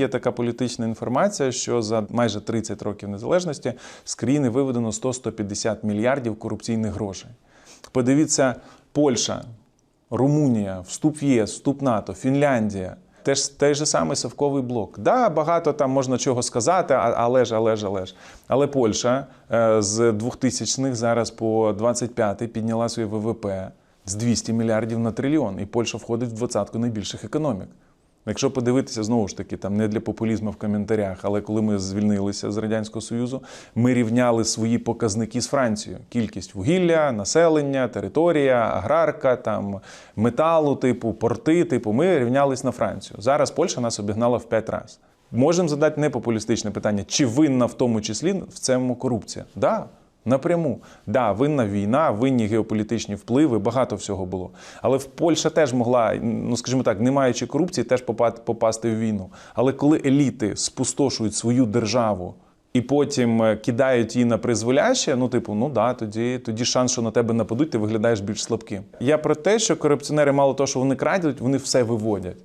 Є така політична інформація, що за майже 30 років незалежності з країни виведено 100-150 мільярдів корупційних грошей. Подивіться, Польща, Румунія, вступ в ЄС, вступ НАТО, Фінляндія. Теж той же самий совковий блок. Да, багато там можна чого сказати, але ж, але ж, але ж. Але Польща е, з 2000-х зараз по 25-й підняла своє ВВП з 200 мільярдів на трильйон, і Польща входить в двадцятку найбільших економік. Якщо подивитися знову ж таки, там не для популізму в коментарях, але коли ми звільнилися з радянського союзу, ми рівняли свої показники з Францією: кількість вугілля, населення, територія, аграрка, там металу, типу порти. Типу, ми рівнялись на Францію. Зараз Польща нас обігнала в п'ять разів. Можемо задати непопулістичне питання: чи винна в тому числі в цьому корупція? Да. Напряму, да, винна війна, винні геополітичні впливи, багато всього було. Але в Польща теж могла, ну скажімо так, не маючи корупції, теж попа- попасти в війну. Але коли еліти спустошують свою державу і потім е, кидають її на призволяще, ну типу, ну да, тоді, тоді шанс, що на тебе нападуть, ти виглядаєш більш слабким. Я про те, що корупціонери мало того, що вони крадуть, вони все виводять.